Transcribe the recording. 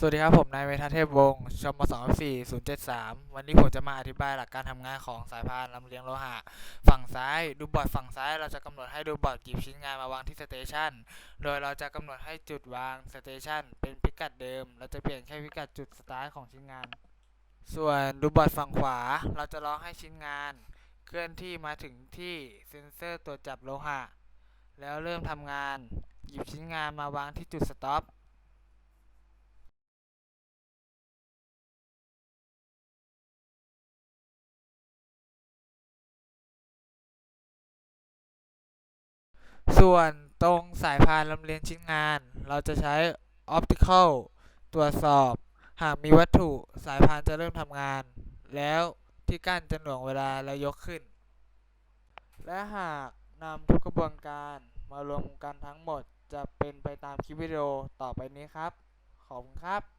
สวัสดีครับ ผมนายเมธาเทพวงศ์ชมสองสี่ศูนย์เจ็ดสามวันนี้ผมจะมาอธิบายหลักการทำงานของสายพานลำเลียงโลหะ ฝั่งซ้ายดูบอร์ดฝั่งซ้ายเราจะกำหนดให้ดูบอร์ดหยิบชิ้นงานมาวางที่สเตชันโดยเราจะกำหนดให้จุดวางสเตชันเป็นพิกัดเดิม เราจะเปลี่ยนแค่พิกัดจุดสตาร์ทของชิ้นงาน ส่วนดูบอร์ดฝั่งขวา เราจะรอให้ชิ้นงาน เคลื่อนที่มาถึงที่เซ็นเซอร์ตรวจจับโลหะ แล้วเริ่มทำงาน หยิบชิ้นงานมาวางที่จุดสต็อป ส่วนตรงสายพานลำเลียงชิ้นงาน เราจะใช้ Optical ตรวจสอบ หากมีวัตถุสายพานจะเริ่มทำงาน แล้วที่กั้นจะหน่วงเวลาและยกขึ้น และหากนำทุกกระบวนการมารวมกันทั้งหมดจะเป็นไปตามคลิปวิดีโอต่อไปนี้ครับ ขอบคุณครับ